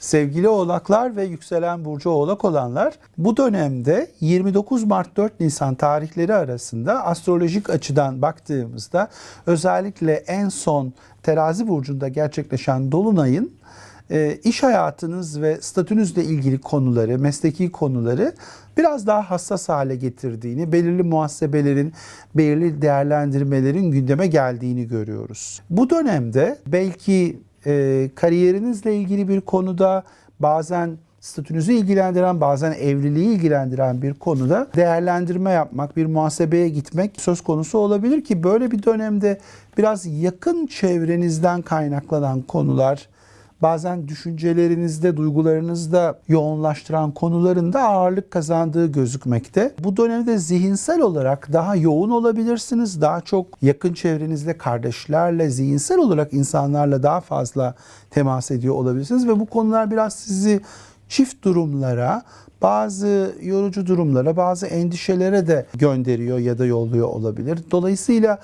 Sevgili oğlaklar ve yükselen burcu oğlak olanlar bu dönemde 29 Mart 4 Nisan tarihleri arasında astrolojik açıdan baktığımızda özellikle en son terazi burcunda gerçekleşen dolunayın e, iş hayatınız ve statünüzle ilgili konuları, mesleki konuları biraz daha hassas hale getirdiğini, belirli muhasebelerin, belirli değerlendirmelerin gündeme geldiğini görüyoruz. Bu dönemde belki e, kariyerinizle ilgili bir konuda bazen statünüzü ilgilendiren, bazen evliliği ilgilendiren bir konuda değerlendirme yapmak, bir muhasebeye gitmek söz konusu olabilir ki böyle bir dönemde biraz yakın çevrenizden kaynaklanan konular, bazen düşüncelerinizde, duygularınızda yoğunlaştıran konuların da ağırlık kazandığı gözükmekte. Bu dönemde zihinsel olarak daha yoğun olabilirsiniz. Daha çok yakın çevrenizde kardeşlerle, zihinsel olarak insanlarla daha fazla temas ediyor olabilirsiniz ve bu konular biraz sizi çift durumlara, bazı yorucu durumlara, bazı endişelere de gönderiyor ya da yolluyor olabilir. Dolayısıyla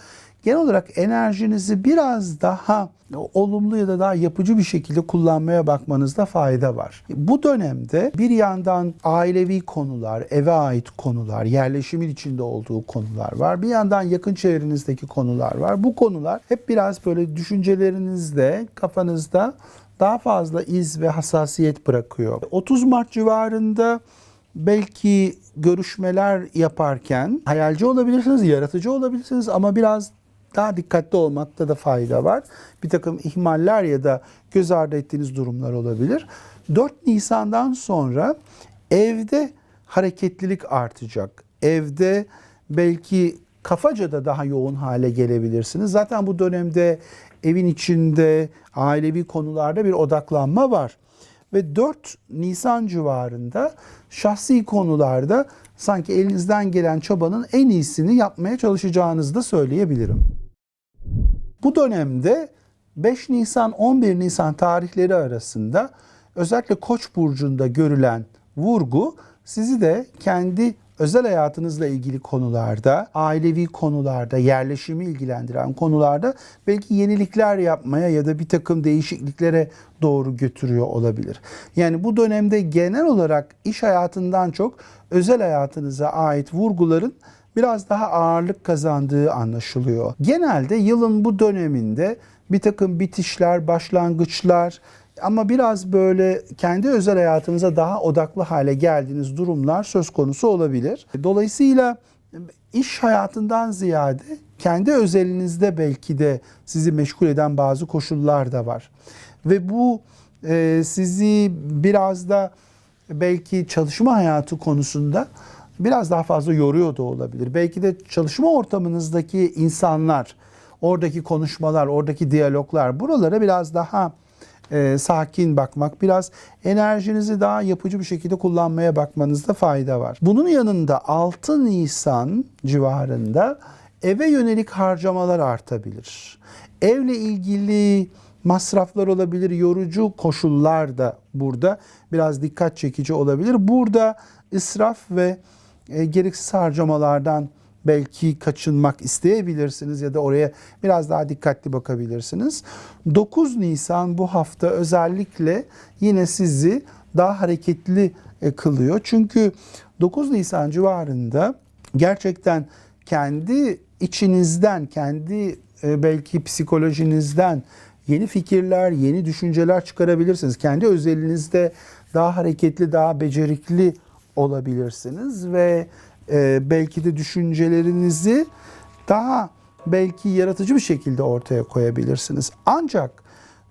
genel olarak enerjinizi biraz daha olumlu ya da daha yapıcı bir şekilde kullanmaya bakmanızda fayda var. Bu dönemde bir yandan ailevi konular, eve ait konular, yerleşimin içinde olduğu konular var. Bir yandan yakın çevrenizdeki konular var. Bu konular hep biraz böyle düşüncelerinizde, kafanızda daha fazla iz ve hassasiyet bırakıyor. 30 Mart civarında belki görüşmeler yaparken hayalci olabilirsiniz, yaratıcı olabilirsiniz ama biraz daha dikkatli olmakta da fayda var. Bir takım ihmaller ya da göz ardı ettiğiniz durumlar olabilir. 4 Nisan'dan sonra evde hareketlilik artacak. Evde belki kafaca da daha yoğun hale gelebilirsiniz. Zaten bu dönemde evin içinde ailevi konularda bir odaklanma var. Ve 4 Nisan civarında şahsi konularda sanki elinizden gelen çabanın en iyisini yapmaya çalışacağınızı da söyleyebilirim. Bu dönemde 5 Nisan 11 Nisan tarihleri arasında özellikle Koç burcunda görülen vurgu sizi de kendi özel hayatınızla ilgili konularda, ailevi konularda, yerleşimi ilgilendiren konularda belki yenilikler yapmaya ya da bir takım değişikliklere doğru götürüyor olabilir. Yani bu dönemde genel olarak iş hayatından çok özel hayatınıza ait vurguların biraz daha ağırlık kazandığı anlaşılıyor. Genelde yılın bu döneminde bir takım bitişler, başlangıçlar ama biraz böyle kendi özel hayatınıza daha odaklı hale geldiğiniz durumlar söz konusu olabilir. Dolayısıyla iş hayatından ziyade kendi özelinizde belki de sizi meşgul eden bazı koşullar da var. Ve bu e, sizi biraz da belki çalışma hayatı konusunda biraz daha fazla yoruyor da olabilir. Belki de çalışma ortamınızdaki insanlar, oradaki konuşmalar, oradaki diyaloglar buralara biraz daha e, sakin bakmak, biraz enerjinizi daha yapıcı bir şekilde kullanmaya bakmanızda fayda var. Bunun yanında 6 Nisan civarında eve yönelik harcamalar artabilir. Evle ilgili masraflar olabilir, yorucu koşullar da burada biraz dikkat çekici olabilir. Burada israf ve e, gereksiz harcamalardan belki kaçınmak isteyebilirsiniz ya da oraya biraz daha dikkatli bakabilirsiniz. 9 Nisan bu hafta özellikle yine sizi daha hareketli e, kılıyor. Çünkü 9 Nisan civarında gerçekten kendi içinizden, kendi e, belki psikolojinizden yeni fikirler, yeni düşünceler çıkarabilirsiniz. Kendi özelinizde daha hareketli, daha becerikli olabilirsiniz ve e, belki de düşüncelerinizi daha belki yaratıcı bir şekilde ortaya koyabilirsiniz. Ancak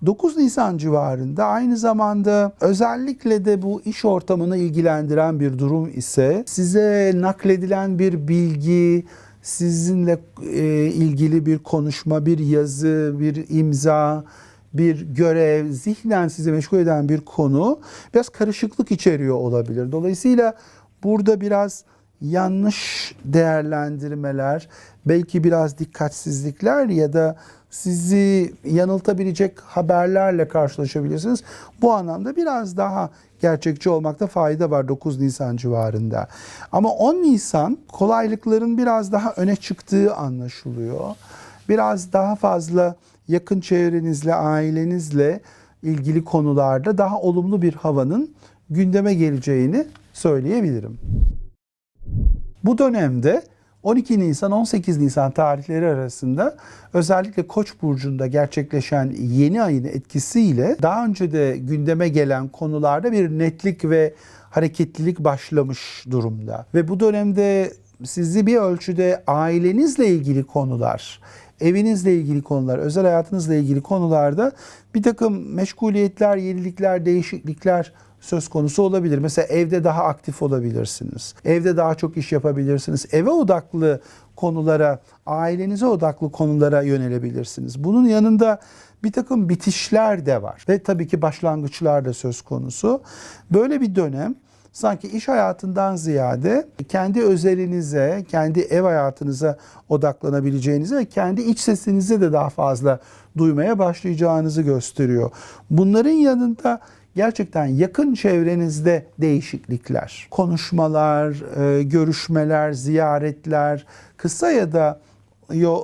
9 Nisan civarında aynı zamanda özellikle de bu iş ortamını ilgilendiren bir durum ise size nakledilen bir bilgi, sizinle e, ilgili bir konuşma, bir yazı, bir imza, bir görev, zihnen sizi meşgul eden bir konu biraz karışıklık içeriyor olabilir. Dolayısıyla burada biraz yanlış değerlendirmeler, belki biraz dikkatsizlikler ya da sizi yanıltabilecek haberlerle karşılaşabilirsiniz. Bu anlamda biraz daha gerçekçi olmakta fayda var 9 Nisan civarında. Ama 10 Nisan kolaylıkların biraz daha öne çıktığı anlaşılıyor. Biraz daha fazla yakın çevrenizle, ailenizle ilgili konularda daha olumlu bir havanın gündeme geleceğini söyleyebilirim. Bu dönemde 12 Nisan 18 Nisan tarihleri arasında özellikle Koç burcunda gerçekleşen yeni ayın etkisiyle daha önce de gündeme gelen konularda bir netlik ve hareketlilik başlamış durumda. Ve bu dönemde sizi bir ölçüde ailenizle ilgili konular, evinizle ilgili konular, özel hayatınızla ilgili konularda bir takım meşguliyetler, yenilikler, değişiklikler söz konusu olabilir. Mesela evde daha aktif olabilirsiniz. Evde daha çok iş yapabilirsiniz. Eve odaklı konulara, ailenize odaklı konulara yönelebilirsiniz. Bunun yanında bir takım bitişler de var ve tabii ki başlangıçlar da söz konusu. Böyle bir dönem sanki iş hayatından ziyade kendi özelinize, kendi ev hayatınıza odaklanabileceğinizi ve kendi iç sesinizi de daha fazla duymaya başlayacağınızı gösteriyor. Bunların yanında gerçekten yakın çevrenizde değişiklikler, konuşmalar, e, görüşmeler, ziyaretler, kısa ya da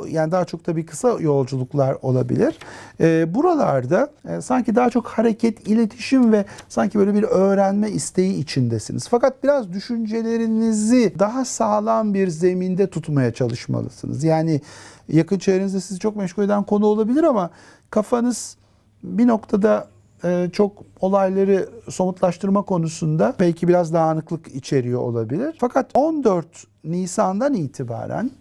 yani daha çok tabii kısa yolculuklar olabilir. E, buralarda e, sanki daha çok hareket, iletişim ve sanki böyle bir öğrenme isteği içindesiniz. Fakat biraz düşüncelerinizi daha sağlam bir zeminde tutmaya çalışmalısınız. Yani yakın çevrenizde sizi çok meşgul eden konu olabilir ama kafanız bir noktada e, çok olayları somutlaştırma konusunda belki biraz dağınıklık içeriyor olabilir. Fakat 14 Nisan'dan itibaren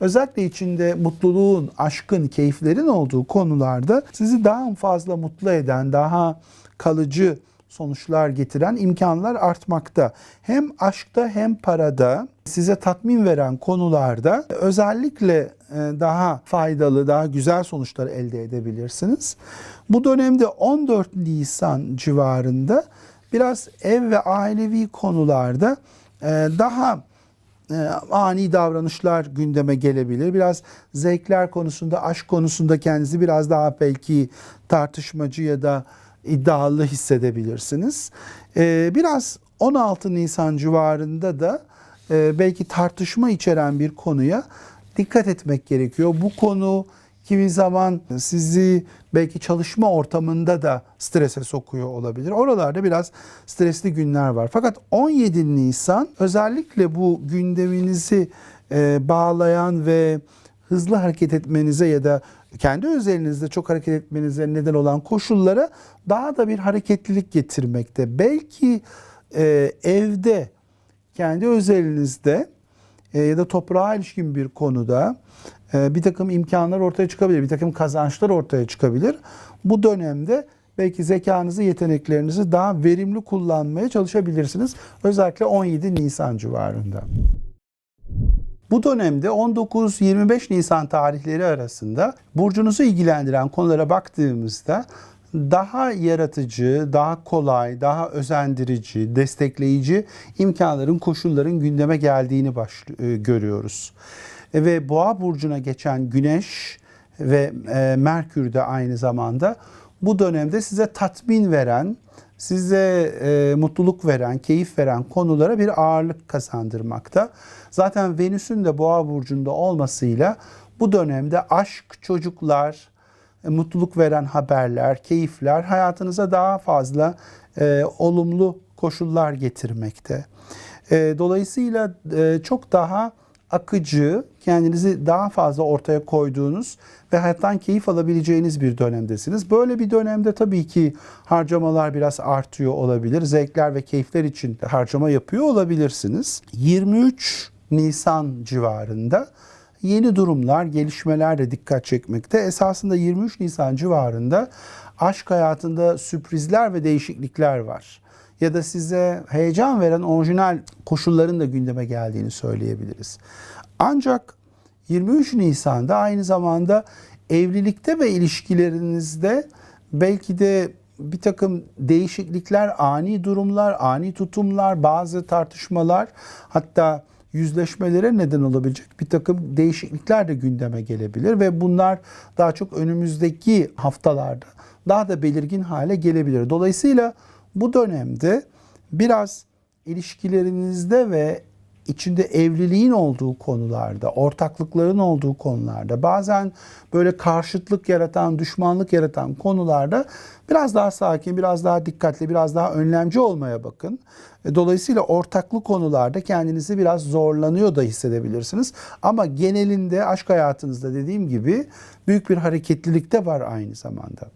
özellikle içinde mutluluğun, aşkın, keyiflerin olduğu konularda sizi daha fazla mutlu eden, daha kalıcı sonuçlar getiren imkanlar artmakta. Hem aşkta hem parada size tatmin veren konularda özellikle e, daha faydalı, daha güzel sonuçlar elde edebilirsiniz. Bu dönemde 14 Nisan civarında biraz ev ve ailevi konularda e, daha e, ani davranışlar gündeme gelebilir. Biraz zevkler konusunda, aşk konusunda kendinizi biraz daha belki tartışmacı ya da iddialı hissedebilirsiniz. Ee, biraz 16 Nisan civarında da e, belki tartışma içeren bir konuya dikkat etmek gerekiyor. Bu konu kimi zaman sizi belki çalışma ortamında da strese sokuyor olabilir. Oralarda biraz stresli günler var. Fakat 17 Nisan özellikle bu gündeminizi e, bağlayan ve hızlı hareket etmenize ya da kendi özelinizde çok hareket etmenize neden olan koşullara daha da bir hareketlilik getirmekte. Belki e, evde kendi özelinizde e, ya da toprağa ilişkin bir konuda bir takım imkanlar ortaya çıkabilir, bir takım kazançlar ortaya çıkabilir. Bu dönemde belki zekanızı, yeteneklerinizi daha verimli kullanmaya çalışabilirsiniz. Özellikle 17 Nisan civarında. Bu dönemde 19-25 Nisan tarihleri arasında burcunuzu ilgilendiren konulara baktığımızda daha yaratıcı, daha kolay, daha özendirici, destekleyici imkanların, koşulların gündeme geldiğini e, görüyoruz. E, ve Boğa burcuna geçen Güneş ve e, Merkür de aynı zamanda bu dönemde size tatmin veren, size e, mutluluk veren, keyif veren konulara bir ağırlık kazandırmakta. Zaten Venüs'ün de Boğa burcunda olmasıyla bu dönemde aşk, çocuklar, e, mutluluk veren haberler, keyifler hayatınıza daha fazla e, olumlu koşullar getirmekte. E, dolayısıyla e, çok daha akıcı, kendinizi daha fazla ortaya koyduğunuz ve hayattan keyif alabileceğiniz bir dönemdesiniz. Böyle bir dönemde tabii ki harcamalar biraz artıyor olabilir. Zevkler ve keyifler için harcama yapıyor olabilirsiniz. 23 Nisan civarında yeni durumlar, gelişmeler de dikkat çekmekte. Esasında 23 Nisan civarında aşk hayatında sürprizler ve değişiklikler var. Ya da size heyecan veren orijinal koşulların da gündeme geldiğini söyleyebiliriz. Ancak 23 Nisan'da aynı zamanda evlilikte ve ilişkilerinizde belki de bir takım değişiklikler, ani durumlar, ani tutumlar, bazı tartışmalar hatta yüzleşmelere neden olabilecek bir takım değişiklikler de gündeme gelebilir ve bunlar daha çok önümüzdeki haftalarda daha da belirgin hale gelebilir. Dolayısıyla bu dönemde biraz ilişkilerinizde ve içinde evliliğin olduğu konularda, ortaklıkların olduğu konularda, bazen böyle karşıtlık yaratan, düşmanlık yaratan konularda biraz daha sakin, biraz daha dikkatli, biraz daha önlemci olmaya bakın. E, Dolayısıyla ortaklı konularda kendinizi biraz zorlanıyor da hissedebilirsiniz. Ama genelinde aşk hayatınızda dediğim gibi büyük bir hareketlilik de var aynı zamanda.